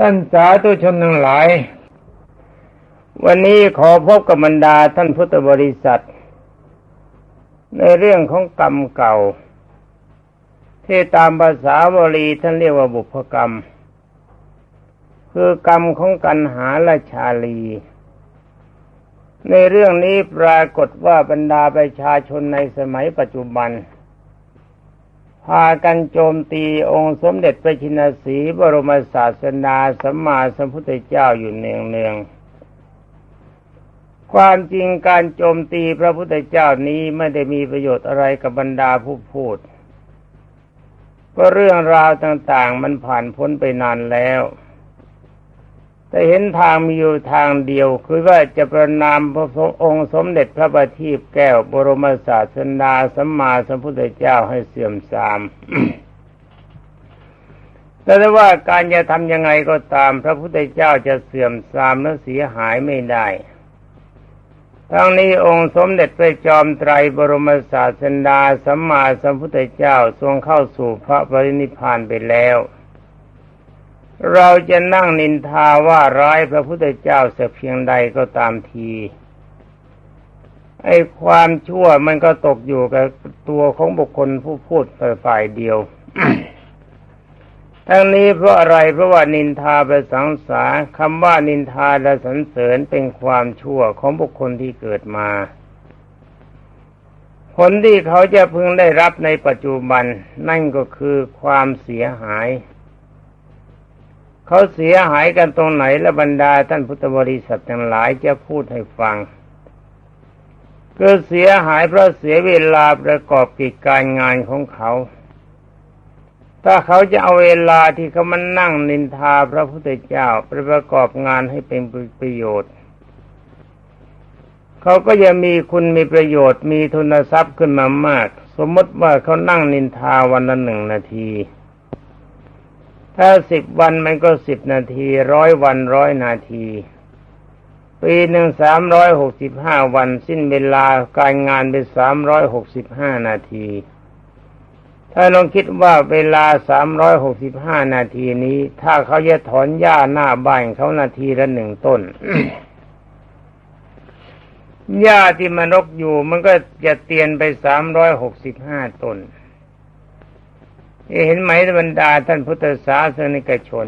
ท่านสาธุชนทั้งหลาย วันนี้ขอพบกับบรรดาท่านพุทธบริษัท ในเรื่องของกรรมเก่า ที่ตามภาษาบาลีท่านเรียกว่าบุพกรรม คือกรรมของกันหาและชาลี ในเรื่องนี้ปรากฏว่าบรรดาประชาชนในสมัยปัจจุบัน พากันโจมตีองค์สมเด็จพระชินสีบรมศาสนาสัมมาสัมพุทธเจ้าอยู่เนืองๆความจริงการโจมตีพระพุทธเจ้านี้ไม่ได้มีประโยชน์อะไรกับบรรดาผู้พูดเพราะเรื่องราวต่างๆ มันผ่านพ้นไปนานแล้ว แต่เห็นทางมีอยู่ทางเดียว คือว่าจะประนามพระองค์สมเด็จพระบัณฑิตแก้วบรมศาสดาสัมมาสัมพุทธเจ้าให้เสื่อมทรามแต่ว่าการจะทำยังไงก็ตาม พระพุทธเจ้าจะเสื่อมทรามและเสียหายไม่ได้ทั้งนี้องค์สมเด็จพระจอมไตรบรมศาสดาสัมมาสัมพุทธเจ้าทรงเข้าสู่พระปรินิพพานไปแล้ว เราจะนั่งนินทาว่าร้ายพระพุทธเจ้าเสักเพียงใดก็ตามทีไอ้ความชั่วมันก็ตกอยู่กับตัวของบุคคลผู้พูดฝ่ายเดียว ทั้งนี้เพราะอะไรเพราะว่านินทาไปสังสาคำว่านินทาและสรรเสริญเป็นความชั่วของบุคคลที่เกิดมา ผลที่เขาจะพึงได้รับในปัจจุบัน นั่นก็คือความเสียหาย เขาเสียหายกันตรงไหนและบรรดาท่านพุทธบริษัททั้งหลายจะพูดให้ฟังคือเสียหายเพราะเสียเวลาประกอบกิจการงานของเขา ถ้าเขาจะเอาเวลาที่เขามันนั่งนินทาพระพุทธเจ้าไปประกอบงานให้เป็นประโยชน์ เขาก็จะมีคุณมีประโยชน์มีทุนทรัพย์ขึ้นมามาก สมมติว่าเขานั่งนินทาวันละหนึ่งนาที ถ้าสิบวันมันก็สิบนาทีร้อยวันร้อยนาที ปีหนึ่งสามร้อยหกสิบห้าวัน สิ้นเวลาการงานเป็นสามร้อยหกสิบห้านาที ถ้าลองคิดว่าเวลาสามร้อยหกสิบห้านาทีนี้ ถ้าเขาจะถอนหญ้าหน้าบ้านเขานาทีละหนึ่งต้นหญ้าที่มันรกอยู่มันก็จะเตียนไปสามร้อยหกสิบห้าต้น เห็นไหมบรรดาท่านพุทธศาสนิกชน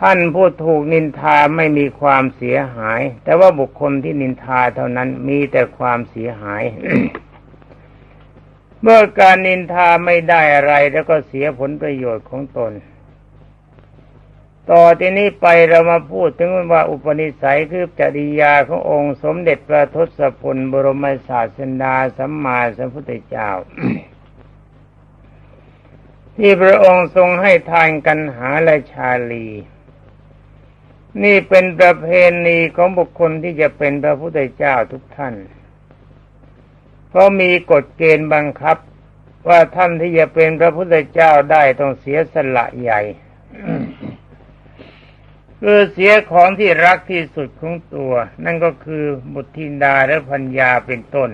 ท่านผู้ถูกนินทาไม่มีความเสียหาย แต่ว่าบุคคลที่นินทาเท่านั้นมีแต่ความเสียหาย เมื่อการนินทาไม่ได้อะไรแล้วก็เสียผลประโยชน์ของตน ต่อที่นี้ไปเรามาพูดถึงว่าอุปนิสัยคือจริยาขององค์สมเด็จพระทศพลบรมศาสดาสัมมาสัมพุทธเจ้า ที่พระองค์ทรงให้ทานกันหาและชาลี นี่เป็นประเพณีของบุคคลที่จะเป็นพระพุทธเจ้าทุกท่าน เพราะมีกฎเกณฑ์บังคับ ว่าท่านที่จะเป็นพระพุทธเจ้าได้ต้องเสียสละใหญ่คือเสียของที่รักที่สุดของตัว นั่นก็คือบุตรธินดาและพัญญาเป็นต้น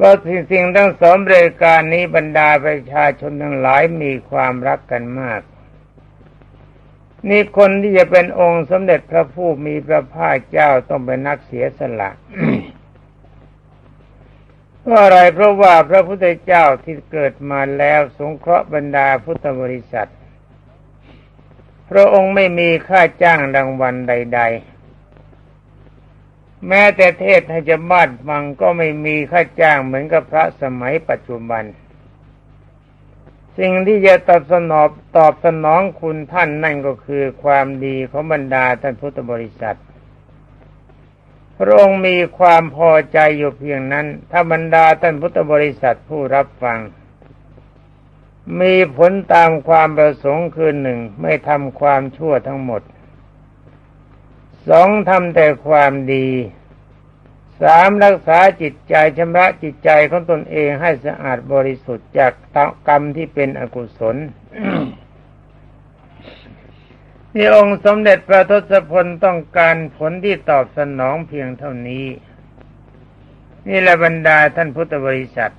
ว่าสิ่งสิ่งทั้งสองรายการนี้บรรดาประชาชนทั้งหลายมีความรักกันมาก นี่คนที่จะเป็นองค์สมเด็จพระผู้มีพระภาคเจ้าต้องเป็นนักเสียสละเพราะอะไรเพราะว่าพระพุทธเจ้าที่เกิดมาแล้วสงเคราะห์บรรดาพุทธบริษัท พระองค์ไม่มีค่าจ้างรางวัลใด ๆ แม้แต่เทศให้จะบ้านฟังก็ไม่มีค่าจ้างเหมือนกับพระสมัยปัจจุบัน สิ่งที่จะตอบสนองตอบสนองคุณท่านนั่นก็คือความดีของบรรดาท่านพุทธบริษัท พระองค์มีความพอใจอยู่เพียงนั้น ถ้าบรรดาท่านพุทธบริษัทผู้รับฟัง มีผลตามความประสงค์คือหนึ่งไม่ทำความชั่วทั้งหมด สองทำแต่ความดีสามรักษาจิตใจชำระจิตใจของตนเองให้สะอาดบริสุทธิ์จากกรรมที่เป็นอกุศลที่องค์สมเด็จพระทศพลต้องการผลที่ตอบสนองเพียงเท่านี้ นี่แหละบรรดาท่านพุทธบริษัท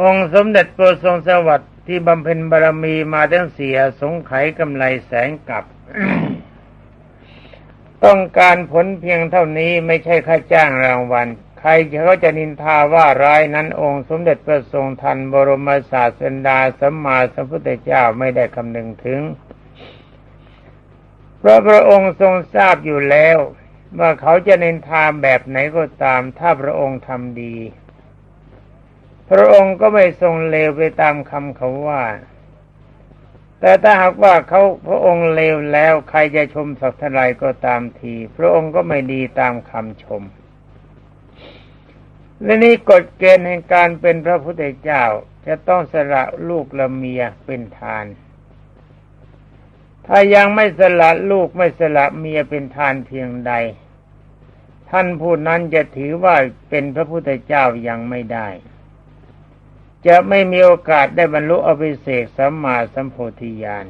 องค์สมเด็จโปรทรงสวัสดิ์ที่บำเพ็ญบารมีมาตั้งเสียสงไขกำไรแสงกับ ต้องการผลเพียงเท่านี้ไม่ใช่ค่าจ้างรางวัล ใครเขาจะนินทาว่าร้ายนั้นองค์สมเด็จพระทรงทันบรมศาสดาสัมมาสัมพุทธเจ้าไม่ได้คำนึงถึง เพราะพระองค์ทรงทราบอยู่แล้วว่าเขาจะนินทาแบบไหนก็ตาม ถ้าพระองค์ทำดี พระองค์ก็ไม่ทรงเลวไปตามคำเขาว่า แต่ถ้าหากว่าเขาพระองค์เลวแล้วใครจะชมสักเท่าไรก็ตามที พระองค์ก็ไม่ดีตามคำชม และนี่กฎเกณฑ์แห่งการเป็นพระพุทธเจ้าจะต้องสละลูกละเมียเป็นทาน ถ้ายังไม่สละลูกไม่สละเมียเป็นทานเพียงใด ท่านผู้นั้นจะถือว่าเป็นพระพุทธเจ้ายังไม่ได้ จะไม่มีโอกาสได้บรรลุอภิเศกสัมมาสัมโพธิญาณ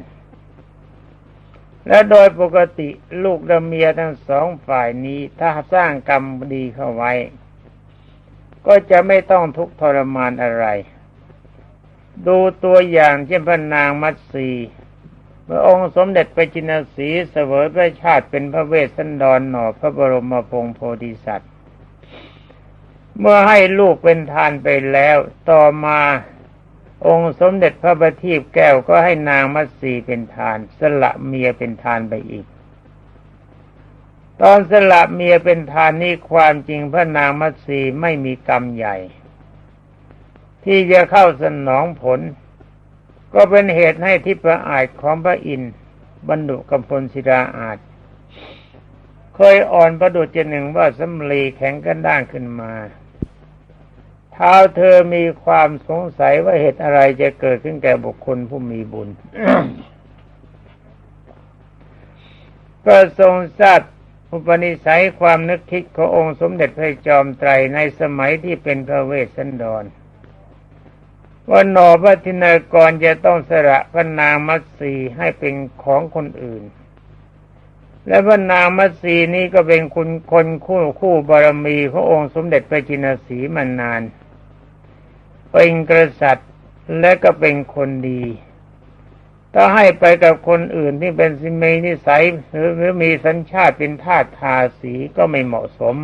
และโดยปกติลูกและเมียทั้งสองฝ่ายนี้ถ้าสร้างกรรมดีเข้าไว้ ก็จะไม่ต้องทุกข์ทรมานอะไร ดูตัวอย่างเช่นพระนางมัตสีพระองค์สมเด็จไปจินสีเสวยพระชาติเป็นพระเวสสันดรหน่อพระบรมพงโพธิสัตว์ เมื่อให้ลูกเป็นทานไปแล้ว ต่อมาองค์สมเด็จพระบัณฑิตแก้วก็ให้นางมัตสีเป็นทาน สละเมียเป็นทานไปอีก ตอนสละเมียเป็นทานนี้ความจริงพระนางมัตสีไม่มีกรรมใหญ่ ที่จะเข้าสนองผล ก็เป็นเหตุให้ทิพระอาจของพระอินทร์บรรดุกำพลศิราอาจ เคยอ่อนประดุจหนึ่งว่าสำลีแข็งกันด้างขึ้นมา ท้าเธอมีความสงสัยว่าเหตุอะไรจะเกิดขึ้นแก่บุคคลผู้มีบุญก็ทรงทราบอุปนิสัยความนึกคิดขององค์สมเด็จพระจอมไตรในสมัยที่เป็นพระเวสสันดรว่าหนอพระธินากรจะต้องสละพระนางมัตสีให้เป็นของคนอื่น และพระนางมัตสีนี้ก็เป็นคุณคนคู่คู่บารมีขององค์สมเด็จพระจินสีมานาน เป็นกษัตริย์และก็เป็นคนดี ถ้าให้ไปกับคนอื่นที่เป็นสิเมนิสัยหรือหรือมีสัญชาติเป็นทาสทาสีก็ไม่เหมาะสม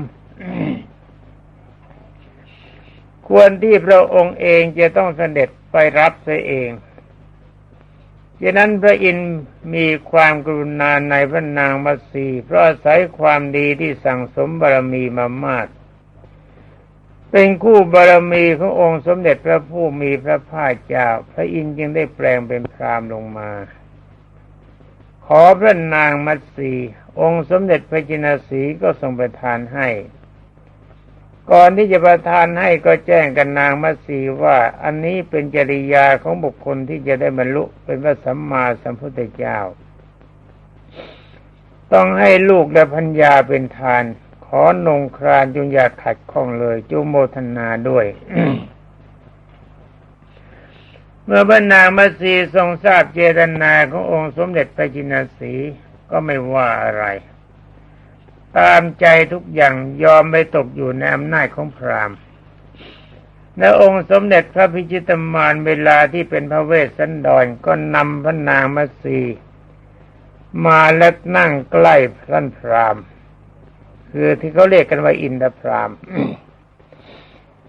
ควรที่พระองค์เองจะต้องเสด็จไปรับเสียเองฉะนั้นพระอินทร์มีความกรุณาในพระนางมัสีเพราะอาศัยความดีที่สั่งสมบารมีมามาก เป็นคู่บารมีขององค์สมเด็จพระผู้มีพระภาคเจ้า พระอินทร์จึงได้แปลงเป็นพรามลงมา ขอพระนางมัตสีองค์สมเด็จพระจินสีก็ทรงประทานให้ ก่อนที่จะประทานให้ก็แจ้งกันนางมัตสีว่าอันนี้เป็นจริยาของบุคคลที่จะได้บรรลุเป็นพระสัมมาสัมพุทธเจ้า ต้องให้ลูกและพัญญาเป็นทาน อนงครานจงอย่าขัดข้องเลยจุโมทนาด้วยเมื่อบรรนางมัสีทรงทราบเจตนาขององค์สมเด็จพระจินสีก็ไม่ว่าอะไร ตามใจทุกอย่างยอมไปตกอยู่ในอำนาจของพราหมณ์และองค์สมเด็จพระพิชิตมารเวลาที่เป็นพระเวสสันดรก็นำพระนางมัสีมาและนั่งใกล้ท่านพราหมณ์ คือที่เขาเรียกกันว่าอินทพราหมณ์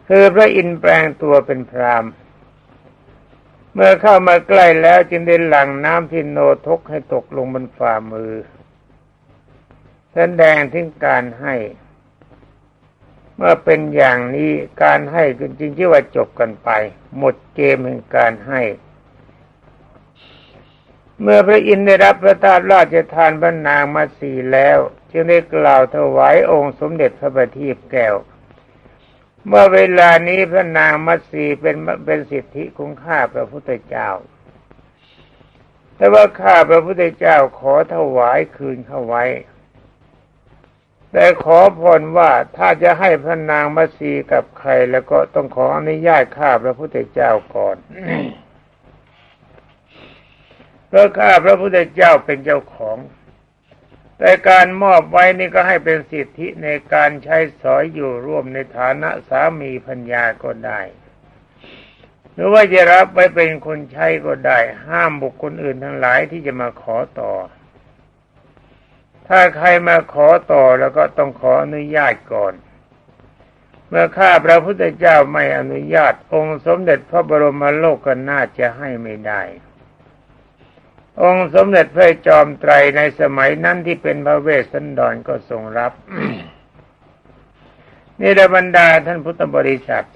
คือพระอินทร์แปลงตัวเป็นพรามเมื่อเข้ามาใกล้แล้วจึงได้หลั่งน้ำที่โนทกให้ตกลงบนฝ่ามือแสดงถึงการให้ เมื่อเป็นอย่างนี้การให้จริงๆที่ว่าจบกันไป หมดเกมแห่งการให้ เมื่อพระอินทร์ได้รับพระทาสราชทานพระนางมาสีแล้ว จึงได้กล่าวถวายองค์สมเด็จพระบัณฑิตแก้ว เมื่อเวลานี้พระนางมัสีเป็นเป็นสิทธิของข้าพระพุทธเจ้า แต่ว่าข้าพระพุทธเจ้าขอถวายคืนเข้าไว้ แต่ขอพรว่าถ้าจะให้พระนางมัสีกับใครแล้วก็ต้องขออนุญาตข้าพระพุทธเจ้าก่อน ราะข้าพระพุทธเจ้าเป็นเจ้าของ แต่การมอบไว้นี่ก็ให้เป็นสิทธิในการใช้สอยอยู่ร่วมในฐานะสามีพัญญาก็ได้ หรือว่าจะรับไว้เป็นคนใช้ก็ได้ ห้ามบุคคลอื่นทั้งหลายที่จะมาขอต่อ ถ้าใครมาขอต่อแล้วก็ต้องขออนุญาตก่อน เมื่อข้าพระพุทธเจ้าไม่อนุญาต องค์สมเด็จพระบรมโลกก็น่าจะให้ไม่ได้ องค์สมเด็จพระจอมไตรในสมัยนั้นที่เป็นพระเวสสันดรก็ทรงรับนี่ระบรรดาท่านพุทธบริษัท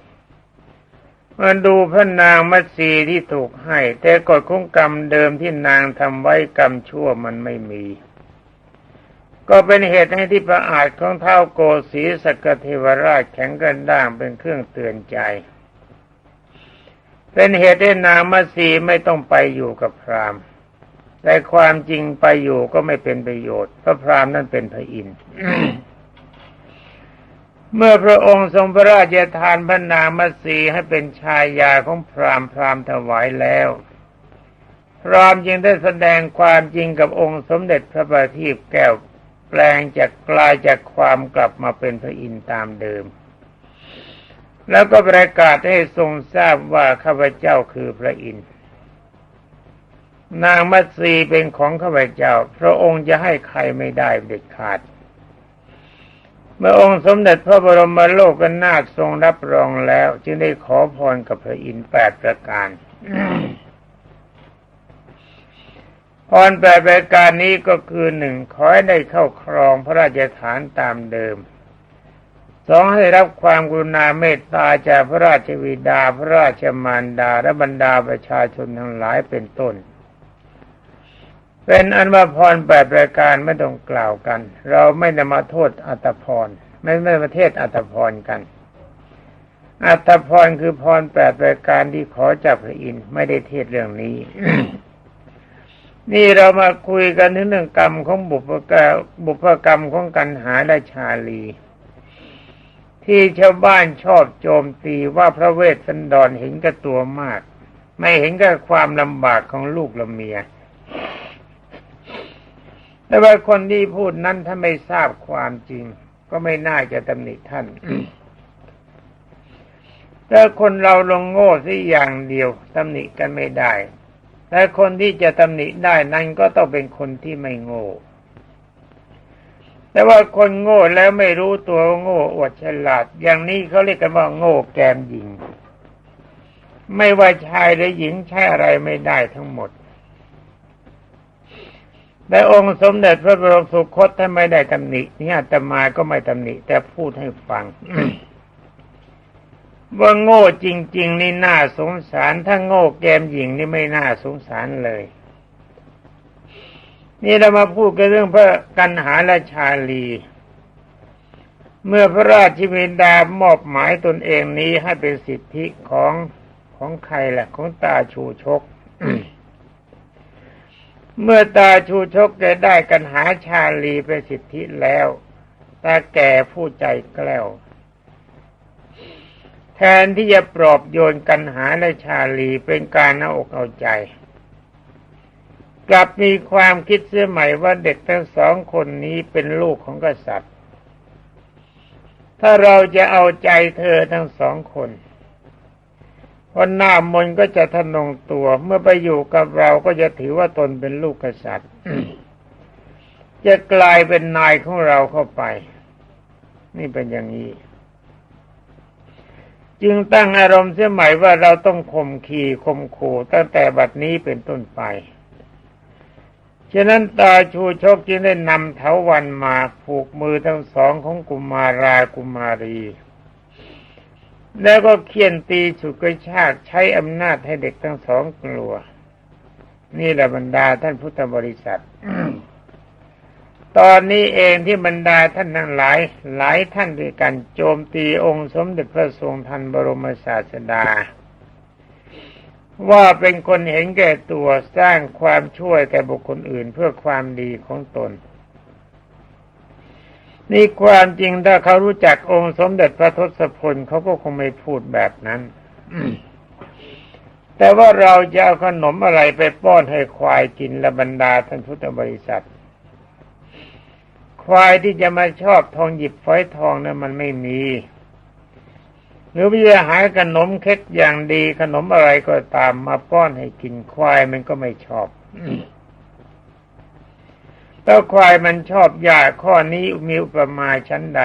มาดูพระนางมัตสีที่ถูกให้ แต่กฎของกรรมเดิมที่นางทำไว้กรรมชั่วมันไม่มี ก็เป็นเหตุให้ที่ประอาจของเท้าโกสีสกเทวราชแข็งกระด้างเป็นเครื่องเตือนใจ เป็นเหตุให้นางมัตสีไม่ต้องไปอยู่กับพราหมณ์ แต่ความจริงไปอยู่ก็ไม่เป็นประโยชน์ พระพราหมณ์นั้นเป็นพระอินทร์เมื่อพระองค์ทรงพระราชทานพระนางมัตสีให้เป็นชายาของพราหมณ์พราหมณ์ถวายแล้ว พราหมณ์จึงได้แสดงความจริงกับองค์สมเด็จพระบาทีปแก้วแปลงจากกลายจากความกลับมาเป็นพระอินทร์ตามเดิม แล้วก็ประกาศให้ทรงทราบว่าข้าพเจ้าคือพระอินทร์ นางมัตสีเป็นของข้าพเจ้า พระองค์จะให้ใครไม่ได้เด็ดขาด เมื่อองค์สมเด็จพระบรมโลกนาถทรงรับรองแล้ว จึงได้ขอพรกับพระอินทร์แปดประการพรแปดประการนี้ก็คือหนึ่งขอให้ได้เข้าครองพระราชฐานตามเดิมสองให้รับความกรุณาเมตตาจากพระราชวิดา พระราชมารดาและบรรดาประชาชนทั้งหลายเป็นต้น เป็นอันว่าพรแปดประการไม่ต้องกล่าวกัน เราไม่ได้มาโทษอัตพร ไม่ไม่ประเทศอัตพรกัน อัตพรคือพรแปดประการที่ขอจากพระอินทร์ไม่ได้เทศเรื่องนี้ นี่เรามาคุยกันถึงเรื่องกรรมของบุพกบุพกรรมของกันหาและชาลี ที่ชาวบ้านชอบโจมตีว่าพระเวสสันดรเห็นกับตัวมาก ไม่เห็นกับความลำบากของลูกและเมีย แต่ว่าคนที่พูดนั้นถ้าไม่ทราบความจริง ก็ไม่น่าจะตำหนิท่านแต่คนเราลงโง่สิอย่างเดียวตำหนิกันไม่ได้ แต่คนที่จะตำหนิได้นั้นก็ต้องเป็นคนที่ไม่โง่ แต่ว่าคนโง่แล้วไม่รู้ตัวโง่อวดฉลาด อย่างนี้เขาเรียกกันว่าโง่แกมหญิง ไม่ว่าชายหรือหญิงใช้อะไรไม่ได้ทั้งหมด แต่องค์สมเด็จพระบรมสุคตท่านไม่ได้ตำหนินี่อาตมาก็ไม่ตำหนิ แต่พูดให้ฟัง ว่าโง่จริง ๆ นี่น่าสงสาร ถ้าโง่แกมหญิงนี่ไม่น่าสงสารเลย นี่เรามาพูดกันเรื่องพระกันหาราชาลี เมื่อพระราชวินดามอบหมายตนเองนี้ให้เป็นสิทธิของของใครล่ะ ของตาชูชก เมื่อตาชูชกได้ได้กันหาชาลีเป็นสิทธิแล้ว ตาแก่ผู้ใจแกล้ว แทนที่จะปลอบโยนกันหาและชาลีเป็นการเอาอกเอาใจ กลับมีความคิดเสียใหม่ว่าเด็กทั้งสองคนนี้เป็นลูกของกษัตริย์ ถ้าเราจะเอาใจเธอทั้งสองคน คนหน้ามนก็จะทะนงตัว เมื่อไปอยู่กับเราก็จะถือว่าตนเป็นลูกกษัตริย์ จะกลายเป็นนายของเราเข้าไป นี่เป็นอย่างนี้ จึงตั้งอารมณ์เสียใหม่ว่าเราต้องข่มขีข่มขู่ตั้งแต่บัดนี้เป็นต้นไปฉะนั้นตาชูชกจึงได้นำเถาวันมาผูกมือทั้งสองของกุมารากุมารี แล้วก็เคี่ยนตีฉุกกระชากใช้อำนาจให้เด็กทั้งสองกลัว นี่แหละบรรดาท่านพุทธบริษัทตอนนี้เองที่บรรดาท่านทั้งหลาย หลายท่านด้วยกันโจมตีองค์สมเด็จพระทรงทันบรมศาสดา ว่าเป็นคนเห็นแก่ตัวสร้างความช่วยแก่บุคคลอื่นเพื่อความดีของตน นี่ความจริงถ้าเขารู้จักองค์สมเด็จพระทศพลเขาก็คงไม่พูดแบบนั้นแต่ว่าเราจะเอาขนมอะไรไปป้อนให้ควายกินและบรรดาท่านพุทธบริษัท ควายที่จะมาชอบทองหยิบฝอยทองนั้นมันไม่มี หรือวิหายขนมเค้กอย่างดีขนมอะไรก็ตามมาป้อนให้กินควายมันก็ไม่ชอบ ถ้าควายมันชอบยาข้อนี้มีอุปมาชั้นใด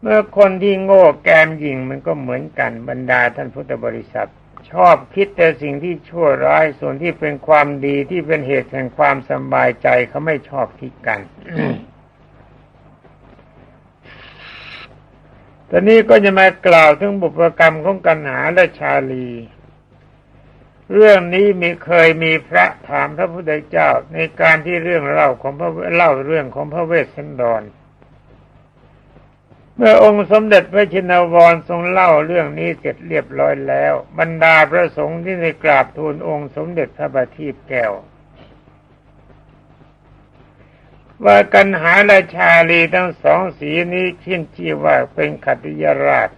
เมื่อคนที่โง่แกมยิงมันก็เหมือนกันบรรดาท่านพุทธบริษัท ชอบคิดแต่สิ่งที่ชั่วร้ายส่วนที่เป็นความดีที่เป็นเหตุแห่งความสบายใจเขาไม่ชอบคิดกันตอนนี้ก็จะมากล่าวถึงบุพกรรมของกันหาและชาลี เรื่องนี้มีเคยมีพระถามพระพุทธเจ้าในการที่เรื่องเล่าของพระเล่าเรื่องของพระเวสสันดร เมื่อองค์สมเด็จพระชินวรทรงเล่าเรื่องนี้เสร็จเรียบร้อยแล้ว บรรดาพระสงฆ์ที่ได้กราบทูลองค์สมเด็จพระบัณฑิตแก้วว่ากันหาราชาลีทั้งสองสีนี้ขึ้นชื่อว่าเป็นขัตยราช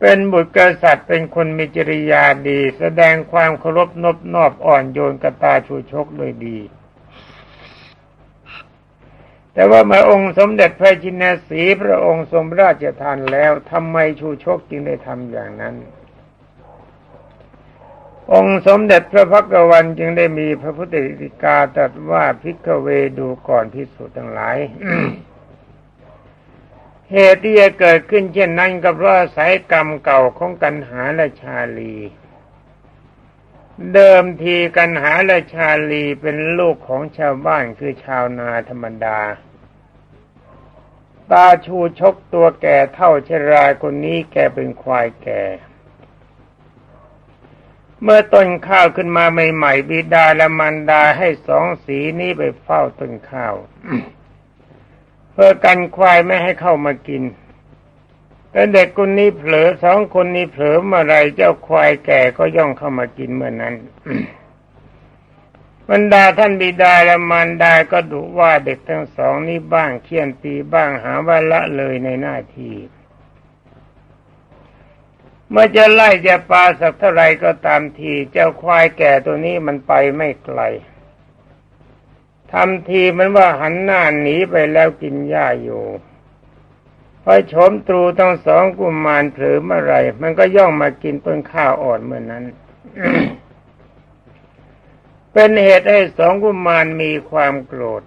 เป็นบุตรกษัตริย์เป็นคนมีจริยาดี แสดงความเคารพนบนอบอ่อนโยนกตาชูชกโดยดี แต่ว่าเมื่อองค์สมเด็จพระจินสีพระองค์ทรงราชทานแล้วทำไมชูชกจึงได้ทำอย่างนั้น องค์สมเด็จพระพักวันจึงได้มีพระพุทธอิกาตรัสว่าพิกเวดูก่อนพิสุทั้งหลาย เหตุที่จะเกิดขึ้นเช่นนั้นก็เพราะสายกรรมเก่าของกันหาและชาลี เดิมทีกันหาและชาลีเป็นลูกของชาวบ้านคือชาวนาธรรมดา ตาชูชกตัวแก่เท่าชรายคนนี้แกเป็นควายแก่เมื่อต้นข้าวขึ้นมาใหม่ๆบิดาและมารดาให้สองสีนี้ไปเฝ้าต้นข้าว พื่อกันควายไม่ให้เข้ามากิน แต่เด็กคนนี้เผลอสองคนนี้เผลอเมื่อไรเจ้าควายแก่ก็ย่องเข้ามากินเมื่อนั้นบรรดาท่านบิดาและมารดาก็ดุว่าเด็กทั้งสองนี้บ้างเคี่ยนตีบ้างหาว่าละเลยในหน้าที่เมื่อจะไล่จะปลาสักเท่าไรก็ตามที เจ้าควายแก่ตัวนี้มันไปไม่ไกล ทำทีมันว่าหันหน้าหนีไปแล้วกินหญ้าอยู่พอชมตรูทั้งสองกุมารเผลอเมื่อไรมันก็ย่องมากินต้นข้าวอ่อนเมื่อนนั้น เป็นเหตุให้สองกุมารมีความโกรธ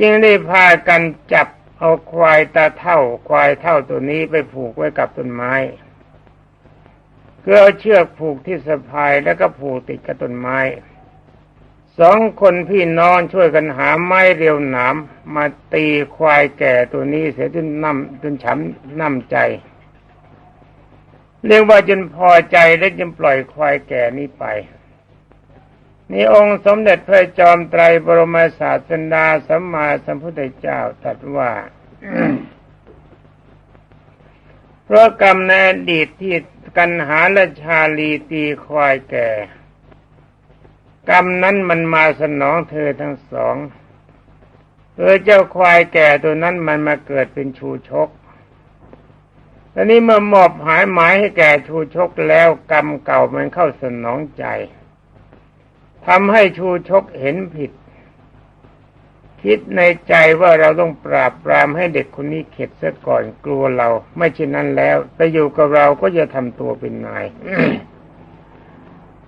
จึงได้พากันจับเอาควายตาเท่า ควายเท่าตัวนี้ไปผูกไว้กับต้นไม้ก็เอาเชือกผูกที่สะพายแล้วก็ผูกติดกับต้นไม้ สองคนพี่น้องช่วยกันหาไม้เรียวหนามมาตีควายแก่ตัวนี้เสียจนน้ำจนช้ำน้ำใจ เรียกว่าจนพอใจและจนปล่อยควายแก่นี้ไปนี่องค์สมเด็จพระจอมไตรบรมศาสดาสัมมาสัมพุทธเจ้าตรัสว่าเพราะกรรมในอดีตที่กันหาและชาลีตีควายแก่ กรรมนั้นมันมาสนองเธอทั้งสองเออเจ้าควายแก่ตัวนั้นมันมาเกิดเป็นชูชกตอนนี้เมื่อมอบหายหมายให้แก่ชูชกแล้วกรรมเก่ามันเข้าสนองใจทำให้ชูชกเห็นผิด คิดในใจว่าเราต้องปราบปรามให้เด็กคนนี้เข็ดซะก่อนกลัวเรา ไม่เช่นนั้นแล้ว ไปอยู่กับเราก็จะทำตัวเป็นนาย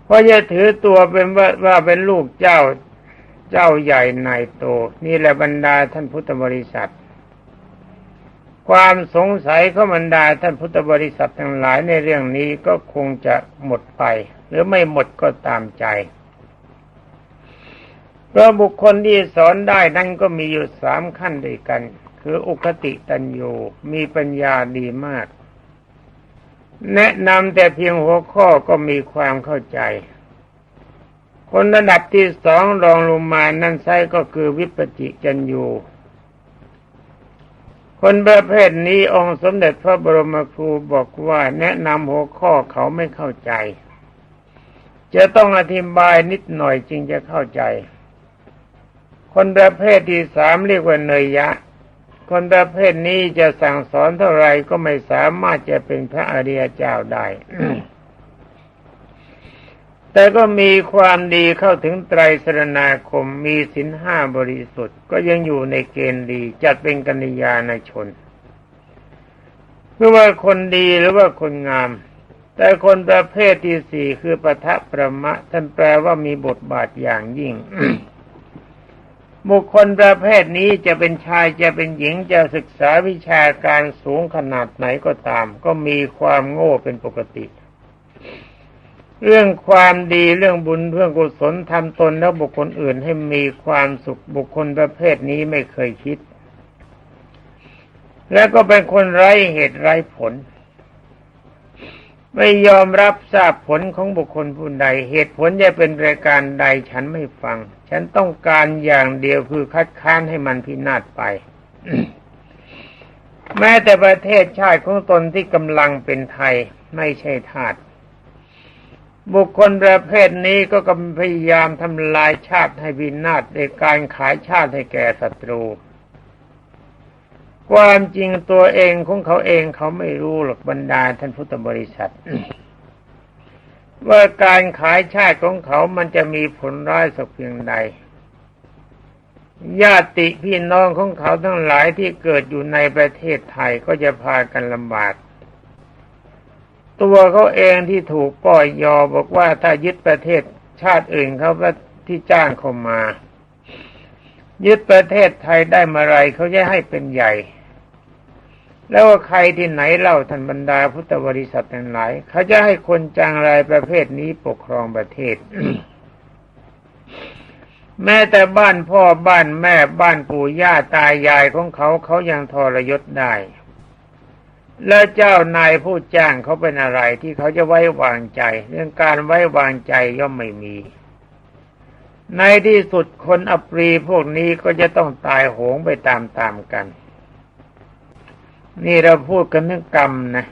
เพราะจะถือตัวเป็นว่าว่าเป็นลูกเจ้าเจ้าใหญ่นายโต นี่แหละบรรดาท่านพุทธบริษัท ความสงสัยของบรรดาท่านพุทธบริษัททั้งหลายในเรื่องนี้ก็คงจะหมดไป หรือไม่หมดก็ตามใจเพราะบุคคลที่สอนได้นั้นก็มีอยู่สามขั้นด้วยกัน คืออุคติตัญญูมีปัญญาดีมาก แนะนำแต่เพียงหัวข้อก็มีความเข้าใจ คนระดับที่สองรองลงมานั่นไซก็คือวิปจิจัญญูคนประเภทนี้องค์สมเด็จพระบรมครูบอกว่าแนะนำหัวข้อเขาไม่เข้าใจ จะต้องอธิบายนิดหน่อยจึงจะเข้าใจ คนประเภทที่สามเรียกว่าเนยยะ คนประเภทนี้จะสั่งสอนเท่าไรก็ไม่สามารถจะเป็นพระอริยเจ้าได้ แต่ก็มีความดีเข้าถึงไตรสรณาคมมีสินห้าบริสุทธิ์ ก็ยังอยู่ในเกณฑ์ดีจัดเป็นกัญญาณชนไม่ว่าคนดีหรือว่าคนงาม แต่คนประเภทที่สี่คือปทะประมะ ท่านแปลว่ามีบทบาทอย่างยิ่ง บุคคลประเภทนี้จะเป็นชายจะเป็นหญิงจะศึกษาวิชาการสูงขนาดไหนก็ตาม ก็มีความโง่เป็นปกติ เรื่องความดีเรื่องบุญเรื่องกุศลทำตนแล้วบุคคลอื่นให้มีความสุขบุคคลประเภทนี้ไม่เคยคิด แล้วก็เป็นคนไร้เหตุไร้ผล ไม่ยอมรับทราบผลของบุคคลผู้ใด เหตุผลจะเป็นรายการใดฉันไม่ฟัง ฉันต้องการอย่างเดียวคือคัดค้านให้มันพินาศไป แม้แต่ประเทศชาติของตนที่กำลังเป็นไทยไม่ใช่ทาสบุคคลประเภทนี้ก็กำพยายามทำลายชาติให้วินาศในการขายชาติให้แก่ศัตรู ความจริงตัวเองของเขาเองเขาไม่รู้หรอกบรรดาท่านพุทธบริษัทว่าการขายชาติของเขามันจะมีผลร้ายสักเพียงใด ญาติพี่น้องของเขาทั้งหลายที่เกิดอยู่ในประเทศไทยก็จะพากันลำบาก ตัวเขาเองที่ถูกป้อยยอบอกว่าถ้ายึดประเทศชาติอื่นเขาที่จ้างเขามา ยึดประเทศไทยได้มื่อไรเขาจะให้เป็นใหญ่ แล้วใครที่ไหนเล่าท่านบรรดาพุทธบริษัททั้งหลาย เขาจะให้คนจางรายประเภทนี้ปกครองประเทศ แม้แต่บ้านพ่อบ้านแม่บ้านปู่ย่าตายายของเขาเขายังทรยศได้ แล้วเจ้านายผู้จ้างเขาเป็นอะไรที่เขาจะไว้วางใจ เรื่องการไว้วางใจย่อมไม่มี ในที่สุดคนอปรีพวกนี้ก็จะต้องตายโหงไปตามๆกัน นี่เราพูดกันเรื่องกรรมนะ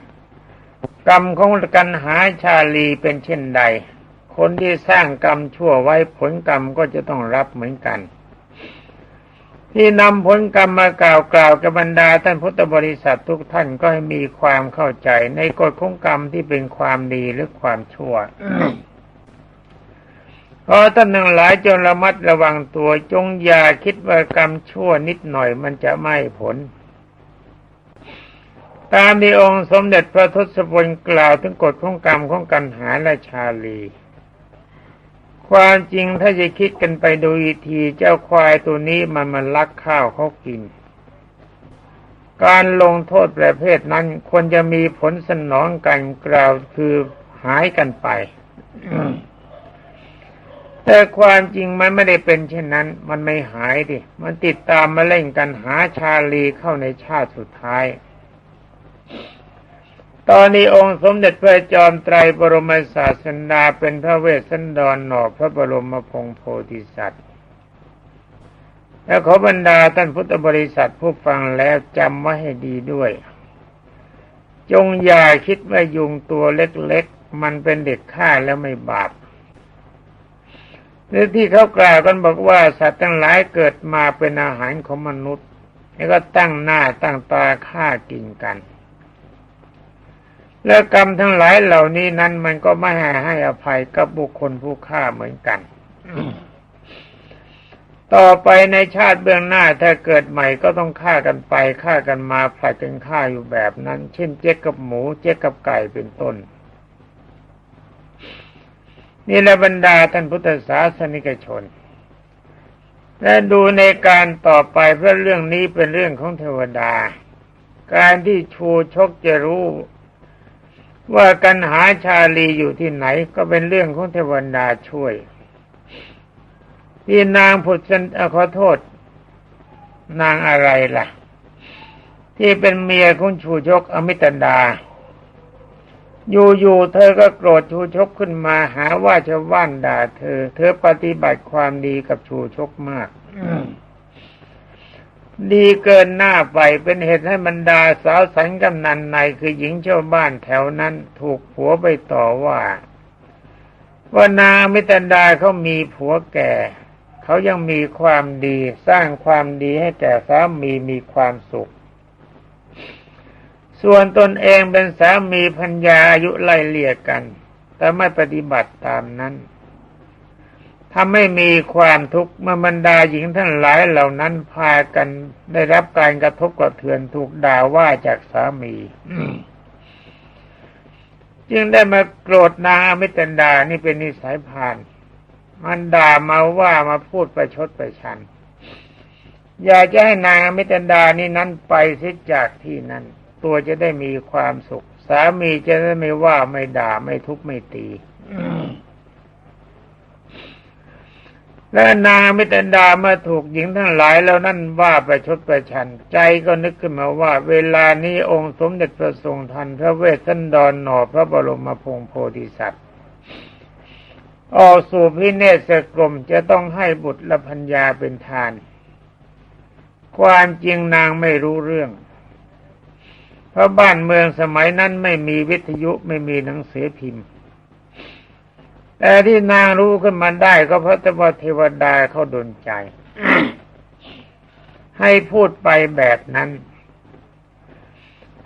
กรรมของกันหาชาลีเป็นเช่นใด คนที่สร้างกรรมชั่วไว้ผลกรรมก็จะต้องรับเหมือนกัน ที่นำผลกรรมมากล่าวกล่าวกับบรรดาท่านพุทธบริษัททุกท่านก็ให้มีความเข้าใจในกฎของกรรมที่เป็นความดีหรือความชั่วขอท่านทั้งหลายจงระมัดระวังตัวจงอย่าคิดว่ากรรมชั่วนิดหน่อยมันจะไม่ผล ตามที่องค์สมเด็จพระทศพลกล่าวถึงกฎของกรรมของกันหาและชาลี ความจริงถ้าจะคิดกันไปดูอีกทีเจ้าควายตัวนี้มันมันลักข้าวเขากิน การลงโทษประเภทนั้นควรจะมีผลสนองกันกล่าวคือหายกันไปแต่ความจริงมันไม่ได้เป็นเช่นนั้น มันไม่หายดิ มันติดตามมาเล่นกันหาชาลีเข้าในชาติสุดท้าย ตอนนี้องค์สมเด็จพระจอมไตรบรมศาสดาเป็นพระเวสสันดรหนอพระบรมพงโพธิสัตว์ และขอบรรดาท่านพุทธบริษัทผู้ฟังแล้วจำไว้ให้ดีด้วย จงอย่าคิดว่ายุงตัวเล็กๆ มันเป็นเด็กฆ่าแล้วไม่บาปหรือที่เขากล่าวกันบอกว่าสัตว์ทั้งหลายเกิดมาเป็นอาหารของมนุษย์ แล้วก็ตั้งหน้าตั้งตาฆ่ากินกัน และกรรมทั้งหลายเหล่านี้นั้นมันก็ไม่ให้ให้อภัยกับบุคคลผู้ฆ่าเหมือนกัน ต่อไปในชาติเบื้องหน้าถ้าเกิดใหม่ก็ต้องฆ่ากันไปฆ่ากันมาผลัดกันฆ่าอยู่แบบนั้น เช่นเจ๊กกับหมู เจ๊กกับไก่เป็นต้น นี่แหละบรรดาท่านพุทธศาสนิกชน และดูในการต่อไปเพราะเรื่องนี้เป็นเรื่องของเทวดา การที่ชูชกจะรู้ ว่ากันหาชาลีอยู่ที่ไหนก็เป็นเรื่องของเทวดาช่วย ที่นางผุดสันขอโทษ นางอะไรล่ะ ที่เป็นเมียของชูชกอมิตดา อยู่ๆเธอก็โกรธชูชกขึ้นมาหาว่าชาวบ้านด่าเธอ เธอปฏิบัติความดีกับชูชกมาก ดีเกินหน้าไปเป็นเหตุให้บรรดาสาวสันกำนันในคือหญิงชาวบ้านแถวนั้นถูกผัวไปต่อว่า ว่านางมิตรดาเขามีผัวแก่ เขายังมีความดีสร้างความดีให้แก่สามีมีความสุข ส่วนตนเองเป็นสามีพัญญาอายุไล่เลี่ยกัน แต่ไม่ปฏิบัติตามนั้น ทำให้มีความทุกข์เมื่อบรรดาหญิงทั้งหลายเหล่านั้นพากันได้รับการกระทบกระเทือนถูกด่าว่าจากสามีจึงได้มาโกรธนางอมิตันดานี่เป็นนิสัยพาน มันด่ามาว่ามาพูดประชดประชัน อยากจะให้นางอมิตันดานี่นั้นไปเสียจากที่นั้น ตัวจะได้มีความสุข สามีจะได้ไม่ว่าไม่ด่าไม่ทุบไม่ตี และนางมิตันดาเมื่อถูกหญิงทั้งหลายแล้วนั่นว่าประชดประชัน ใจก็นึกขึ้นมาว่า เวลานี้องค์สมเด็จพระทรงทันพระเวสสันดรหน่อพระบรมพงโพธิสัตว์ออกสู่พิเนศกรมจะต้องให้บุตรและพัญญาเป็นทาน ความจริงนางไม่รู้เรื่อง เพราะบ้านเมืองสมัยนั้นไม่มีวิทยุไม่มีหนังสือพิมพ์ แต่ที่นางรู้ขึ้นมาได้ก็เพราะแต่ว่าเทวดาเขาดลใจ ให้พูดไปแบบนั้น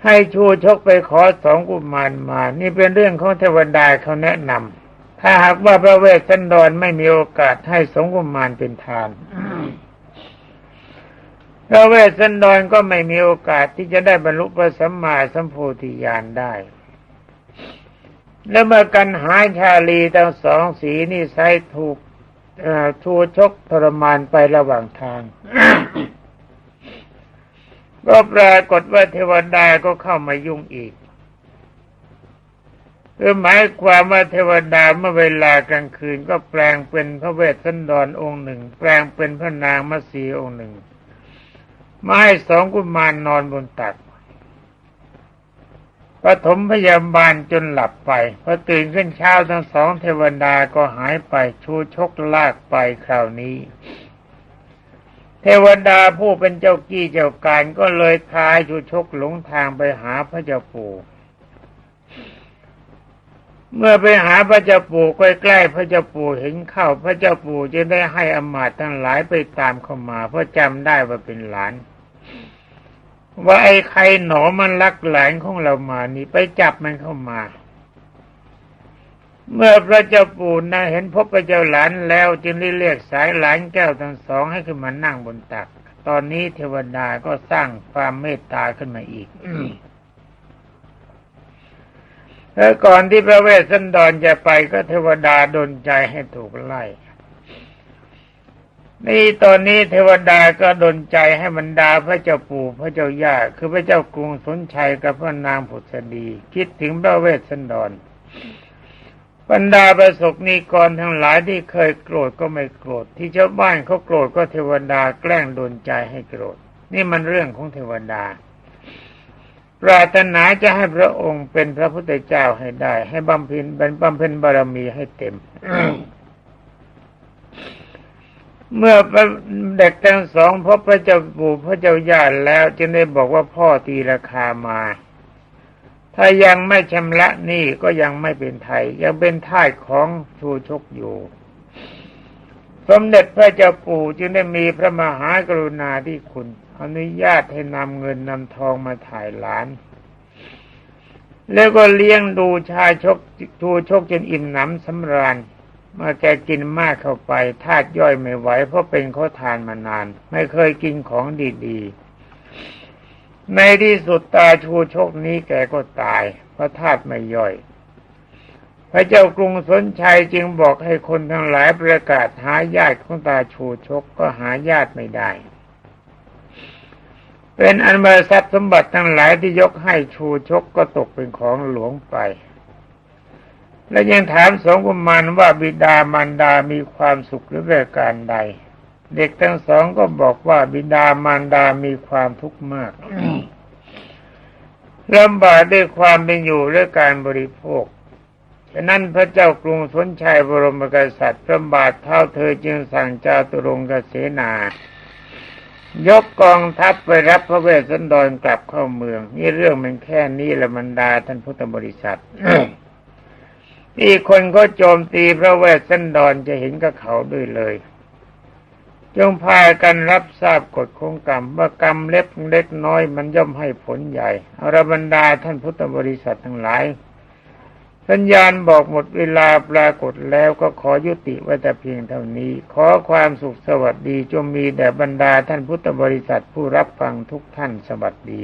ให้ชูชกไปขอสองกุมารมา นี่เป็นเรื่องของเทวดาเขาแนะนำถ้าหากว่าพระเวสสันดรไม่มีโอกาสให้สองกุมารเป็นทานพระเวสสันดรก็ไม่มีโอกาสที่จะได้บรรลุพระสัมมาสัมโพธิญาณได้ แล้วเมื่อกันหายชาลีทั้งสองสีนี่ใช้ถูกชูชกทรมานไประหว่างทาง ก็ปรากฏว่าเทวดาก็เข้ามายุ่งอีกคือหมายความว่าเทวดาเมื่อเวลากลางคืนก็แปลงเป็นพระเวสสันดรองค์หนึ่ง แปลงเป็นพระนางมัสีองค์หนึ่งมาให้สองกุมารนนอนบนตัก ปฐมพยาบาลจนหลับไปพอตื่นขึ้นเช้าทั้งสองเทวดาก็หายไปชูชกลากไปคราวนี้ เทวดาผู้เป็นเจ้ากี้เจ้าการก็เลยพายชูชกหลงทางไปหาพระเจ้าปู่เมื่อไปหาพระเจ้าปู่ใกล้ๆพระเจ้าปู่เห็นเข้า พระเจ้าปู่จะได้ให้อมาตย์ทั้งหลายไปตามเข้ามา เพราะจำได้ว่าเป็นหลาน ว่าไอ้ใครหนอมันลักหลานของเรามานี่ไปจับมันเข้ามา เมื่อพระเจ้าปู่นะเห็นพบพระเจ้าหลานแล้วจึงได้เรียกสายหลานแก้วทั้งสองให้ขึ้นมานั่งบนตัก ตอนนี้เทวดาก็สร้างความเมตตาขึ้นมาอีกแล้วก่อนที่พระเวสสันดรจะไปก็เทวดาดนใจให้ถูกไล่ นี่ตอนนี้เทวดาก็ดนใจให้บรรดาพระเจ้าปู่พระเจ้าย่าคือพระเจ้ากรุงสนชัยกับพระนางผุษดี คิดถึงพระเวสสันดรบรรดาประสบนิกรทั้งหลายที่เคยโกรธก็ไม่โกรธ ที่ชาวบ้านเขาโกรธก็เทวดาแกล้งดนใจให้โกรธ นี่มันเรื่องของเทวดา ปรารถนาจะให้พระองค์เป็นพระพุทธเจ้าให้ได้ ให้บำเพ็ญเป็นบำเพ็ญบารมีให้เต็ม เมื่อเด็กทั้งสองพบพระเจ้าปู่พระเจ้าย่าแล้ว จึงได้บอกว่าพ่อตีราคามา ถ้ายังไม่ชำระนี้ก็ยังไม่เป็นไทย ยังเป็นท่ายของชูชกอยู่ สมเด็จพระเจ้าปู่จึงได้มีพระมหากรุณาธิคุณ อนุญาตให้นำเงินนำทองมาถ่ายหลาน แล้วก็เลี้ยงดูชายชกชูชกจนอิ่มหนำสำราญ เมื่อแกกินมากเข้าไปธาตุย่อยไม่ไหวเพราะเป็นเขาทานมานาน ไม่เคยกินของดีๆ ในที่สุดตาชูชกนี้แกก็ตาย เพราะธาตุไม่ย่อย พระเจ้ากรุงสนชัยจึงบอกให้คนทั้งหลายประกาศหาญาติของตาชูชกก็หาญาติไม่ได้ เป็นอันบริษัทสมบัติทั้งหลายที่ยกให้ชูชกก็ตกเป็นของหลวงไป และยังถามสองกุมารว่าบิดามารดามีความสุขหรือประการใด เด็กทั้งสองก็บอกว่าบิดามารดามีความทุกข์มากลำบากด้วยความเป็นอยู่และการบริโภคฉะนั้นพระเจ้ากรุงสนชัยบรมกษัตริย์พระบาทเท่าเธอจึงสั่งจาตุรงกเสนา ยกกองทัพไปรับพระเวสสันดรกลับเข้าเมือง นี่เรื่องมันแค่นี้ละมันดาท่านพุทธบริษัท ที่คนก็โจมตีพระเวสสันดรจะเห็นกับเขาด้วยเลย จงพากันรับทราบกฎของกรรมว่ากรรมเล็กเล็กน้อยมันย่อมให้ผลใหญ่อรบรรดาท่านพุทธบริษัททั้งหลาย สัญญาณบอกหมดเวลาปรากฏแล้วก็ขอยุติไว้แต่เพียงเท่านี้ ขอความสุขสวัสดีจงมีแด่บรรดาท่านพุทธบริษัทผู้รับฟังทุกท่านสวัสดี